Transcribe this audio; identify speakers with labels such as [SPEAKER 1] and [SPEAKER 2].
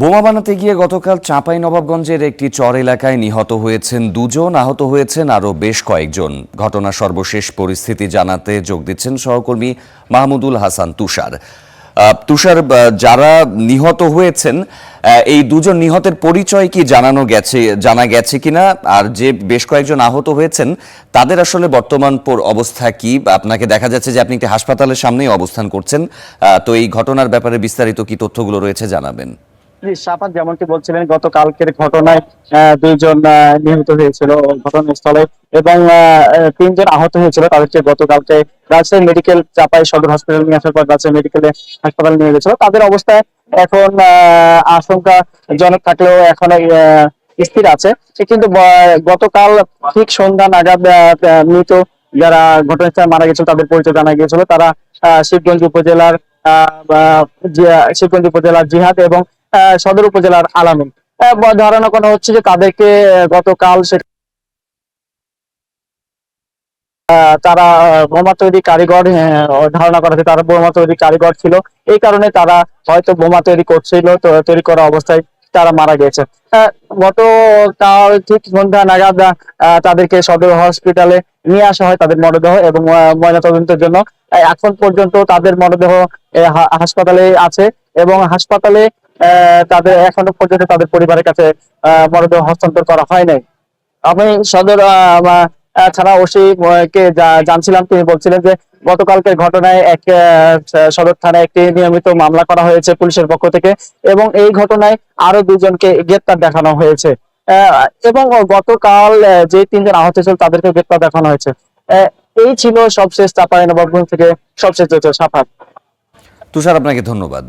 [SPEAKER 1] বোমা বানাতে গিয়ে গতকাল চাঁপাই নবাবগঞ্জের একটি চর এলাকায় নিহত হয়েছেন দুজন, আহত হয়েছেন আরও বেশ কয়েকজন। ঘটনা সর্বশেষ পরিস্থিতি জানাতে যোগ দিচ্ছেন সহকর্মী মাহমুদুল হাসান তুষার। তুষার যারা নিহত হয়েছেন এই দুজন নিহতের পরিচয় কি জানানো গেছে, জানা গেছে কিনা? আর যে বেশ কয়েকজন আহত হয়েছেন, তাদের আসলে বর্তমান অবস্থা কি? আপনাকে দেখা যাচ্ছে যে আপনি একটি হাসপাতালের সামনেই অবস্থান করছেন। তো এই ঘটনার ব্যাপারে বিস্তারিত কি তথ্যগুলো রয়েছে জানাবেন।
[SPEAKER 2] জি, সাফাত যেমনটি বলছিলেন গতকালকের ঘটনায় দুইজন নিহত হয়েছিল ঘটনাস্থলে এবং তিনজন আহত হয়েছিল। তাদেরকে গতকালকে রাজশাহী মেডিকেল চাপাই সদর হসপিটাল নিয়ে আসার পর রাজশাহী মেডিকেলে হাসপাতালে নিয়ে গেছিল। তাদের অবস্থা এখন আশঙ্কাজনক থাকলেও এখন স্থির আছে। কিন্তু গতকাল ঠিক সন্ধ্যা নাগাদ মৃত যারা ঘটনাস্থলে মারা গেছিল তাদের পরিচয় জানা গিয়েছিল। তারা শিবগঞ্জ উপজেলার শিবগঞ্জ উপজেলার জিহাদ এবং সদর উপজেলার আলামিন। ধারণা করা হচ্ছে যে তাদেরকে গতকাল সে তারা বোমা তৈরি কারিগর ধারণা করা তারা বোমা তৈরি কারিগর ছিল। এই কারণে তারা হয়তো বোমা তৈরি করছিল তৈরি করা অবস্থায় তারা মারা গেছে গতকাল ঠিক সন্ধ্যা নাগাদ তাদেরকে সদর হসপিটালে নিয়ে আসা হয় তাদের মরদেহ এবং ময়নাতদন্তের জন্য। এখন পর্যন্ত তাদের মরদেহ হাসপাতালে আছে এবং হাসপাতালে তাদের এখনও পর্যন্ত তাদের পরিবারের কাছে মরদেহ হস্তান্তর করা হয় নাই। আমি সদর থানা ওসি কে জানছিলাম, তিনি বলছিলেন যে গতকালকের ঘটনায় এক সদর থানায় একটি নিয়মিত মামলা করা হয়েছে পুলিশের পক্ষ থেকে এবং এই ঘটনায় আরও দুজনকে গ্রেপ্তার দেখানো হয়েছে। এবং গতকাল যে তিনজন আহত ছিল তাদেরকে গ্রেপ্তার দেখানো হয়েছে। এই ছিল সবশেষ চাপাই নবাবগঞ্জ থেকে সবশেষ সাফাত
[SPEAKER 1] তুষার, আপনাকে ধন্যবাদ।